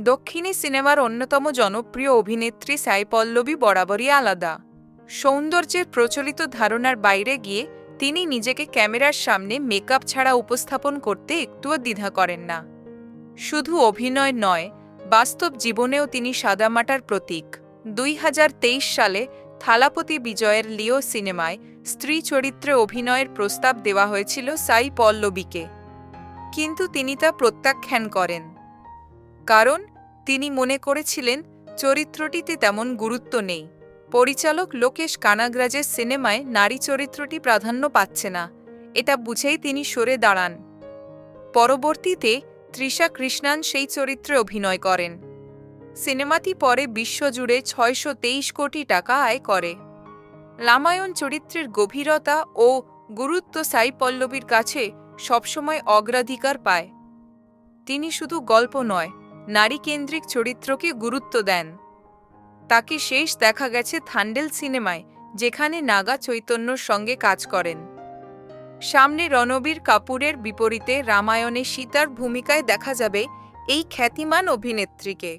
দক্ষিণী সিনেমার অন্যতম জনপ্রিয় অভিনেত্রী সাই পল্লবী বরাবরই আলাদা। সৌন্দর্যের প্রচলিত ধারণার বাইরে গিয়ে তিনি নিজেকে ক্যামেরার সামনে মেকআপ ছাড়া উপস্থাপন করতে একটুও দ্বিধা করেন না। শুধু অভিনয় নয়, বাস্তব জীবনেও তিনি সাদামাটার প্রতীক। দুই হাজার তেইশ সালে থালাপতি বিজয়ের লিও সিনেমায় স্ত্রী চরিত্রে অভিনয়ের প্রস্তাব দেওয়া হয়েছিল সাই পল্লবীকে। কিন্তু তিনি তা প্রত্যাখ্যান করেন। কারণ তিনি মনে করেছিলেন চরিত্রটিতে তেমন গুরুত্ব নেই। পরিচালক লোকেশ কানাগ্রাজের সিনেমায় নারী চরিত্রটি প্রাধান্য পাচ্ছে না। এটা বুঝেই তিনি সরে দাঁড়ান। পরবর্তীতে তৃষা কৃষ্ণান সেই চরিত্রে অভিনয় করেন। সিনেমাটি পরে বিশ্বজুড়ে ছয়শো তেইশ কোটি টাকা আয় করে। রামায়ণ চরিত্রের গভীরতা ও গুরুত্ব সাই পল্লবীর কাছে সবসময় অগ্রাধিকার পায়। তিনি শুধু গল্প নয় নারীকেন্দ্রিক চরিত্রকে গুরুত্ব দেন। তাকে শেষ দেখা গেছে থান্ডেল সিনেমায়, যেখানে নাগা চৈতন্যর সঙ্গে কাজ করেন। সামনে রণবীর কাপুরের বিপরীতে রামায়ণে সীতার ভূমিকায় দেখা যাবে এই খ্যাতিমান অভিনেত্রীকে।